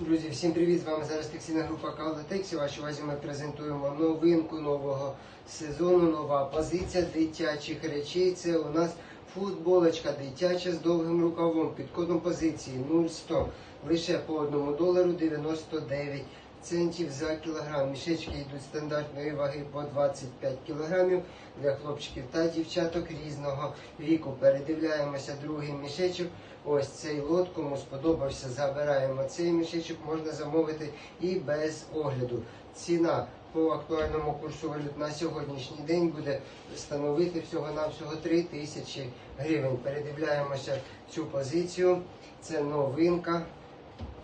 Друзі, всім привіт! З вами зараз текстильна група Калдетекс. І вашій увазі ми презентуємо новинку нового сезону, нова позиція дитячих речей. Це у нас футболочка дитяча з довгим рукавом під кодом позиції 0,100. Лише по 1 долару 99 центів за кілограм. Мішечки йдуть стандартної ваги по 25 кілограмів для хлопчиків та дівчаток різного віку. Передивляємося другий мішечок. Ось цей лот, кому сподобався, забираємо цей мішечок, можна замовити і без огляду. Ціна по актуальному курсу валют на сьогоднішній день буде становити всього-навсього 3 тисячі гривень. Передивляємося цю позицію. Це новинка.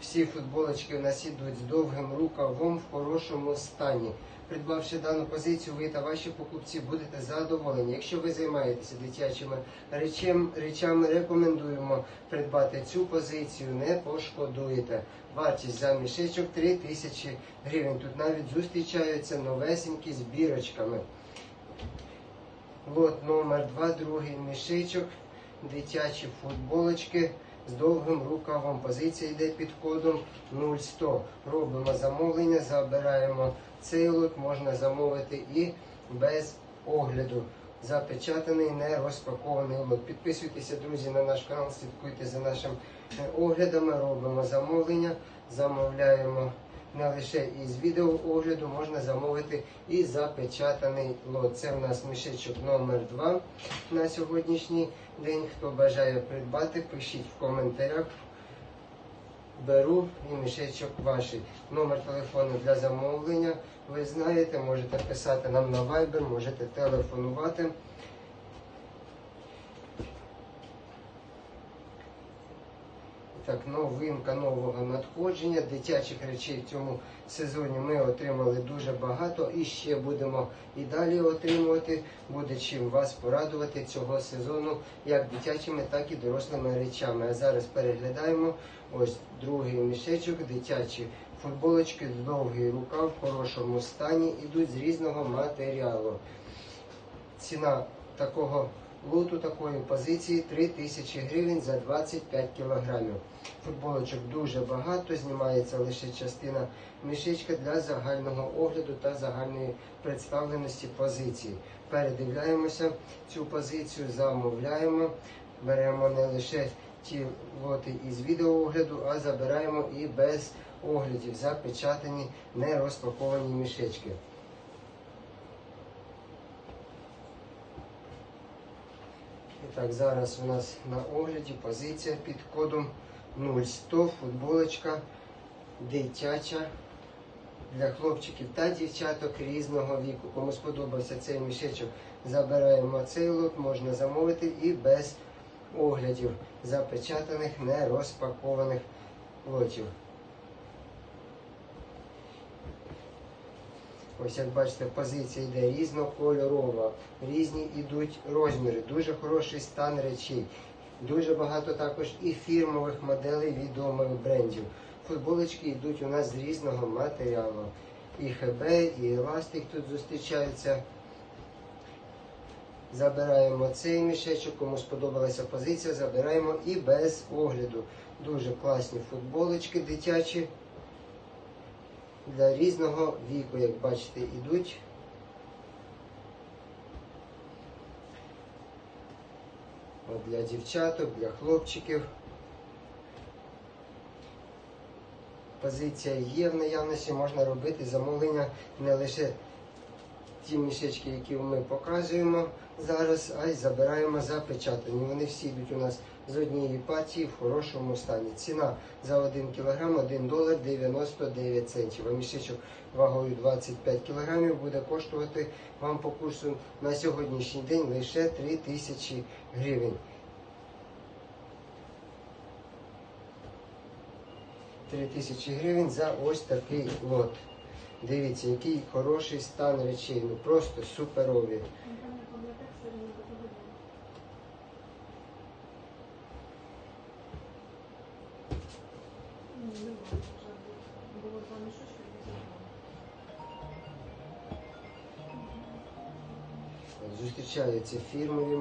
Всі футболочки у нас ідуть з довгим рукавом в хорошому стані. Придбавши дану позицію, ви та ваші покупці будете задоволені. Якщо ви займаєтеся дитячими речем, речами, рекомендуємо придбати цю позицію, не пошкодуєте. Вартість за мішечок 3 тисячі гривень. Тут навіть зустрічаються новесенькі з бірочками. Лот номер 2, другий мішечок, дитячі футболочки з довгим рукавом. Позиція йде під кодом 0100. Робимо замовлення, забираємо цей лот, можна замовити і без огляду. Запечатаний, не розпакований лот. Підписуйтеся, друзі, на наш канал, слідкуйте за нашими оглядами, робимо замовлення, замовляємо не лише із відеоогляду, можна замовити і запечатаний лот. Це у нас мішечок номер 2 на сьогоднішній день. Хто бажає придбати, пишіть в коментарях. Беру і мішечок ваш. Номер телефону для замовлення. Ви знаєте, можете писати нам на Viber, можете телефонувати. Так, новинка нового надходження. Дитячих речей в цьому сезоні ми отримали дуже багато і ще будемо і далі отримувати. Буде чим вас порадувати цього сезону, як дитячими, так і дорослими речами. А зараз переглядаємо ось другий мішечок, дитячі футболочки, довгий рукав в хорошому стані, ідуть з різного матеріалу. Ціна такого лоту такої позиції 3 тисячі гривень за 25 кілограмів. Футболочок дуже багато, знімається лише частина мішечка для загального огляду та загальної представленості позиції. Передивляємося цю позицію, замовляємо, беремо не лише ті лоти із відеоогляду, а забираємо і без оглядів запечатані, не розпаковані мішечки. І так, зараз у нас на огляді позиція під кодом 0100, футболочка дитяча для хлопчиків та дівчаток різного віку. Кому сподобався цей мішечок, забираємо цей лот, можна замовити і без оглядів запечатаних, не розпакованих лотів. Ось як бачите, позиція йде різнокольорова, різні йдуть розміри, дуже хороший стан речей. Дуже багато також і фірмових моделей відомих брендів. Футболочки йдуть у нас з різного матеріалу. І ХБ, і еластик тут зустрічаються. Забираємо цей мішечок, кому сподобалася позиція, забираємо і без огляду. Дуже класні футболочки дитячі для різного віку, як бачите, йдуть. От для дівчаток, для хлопчиків. Позиція є в наявності, можна робити замовлення не лише ті мішечки, які ми показуємо зараз, а й забираємо запечатані. Вони всі йдуть у нас з однієї партії в хорошому стані. Ціна за 1 кг 1 долар 99 центів. А мішечок вагою 25 кг буде коштувати вам по курсу на сьогоднішній день лише 3 тисячі гривень. 3 тисячі гривень за ось такий лот. Дивіться, який хороший стан речей, ну просто суперові. Зустрічаються фірмові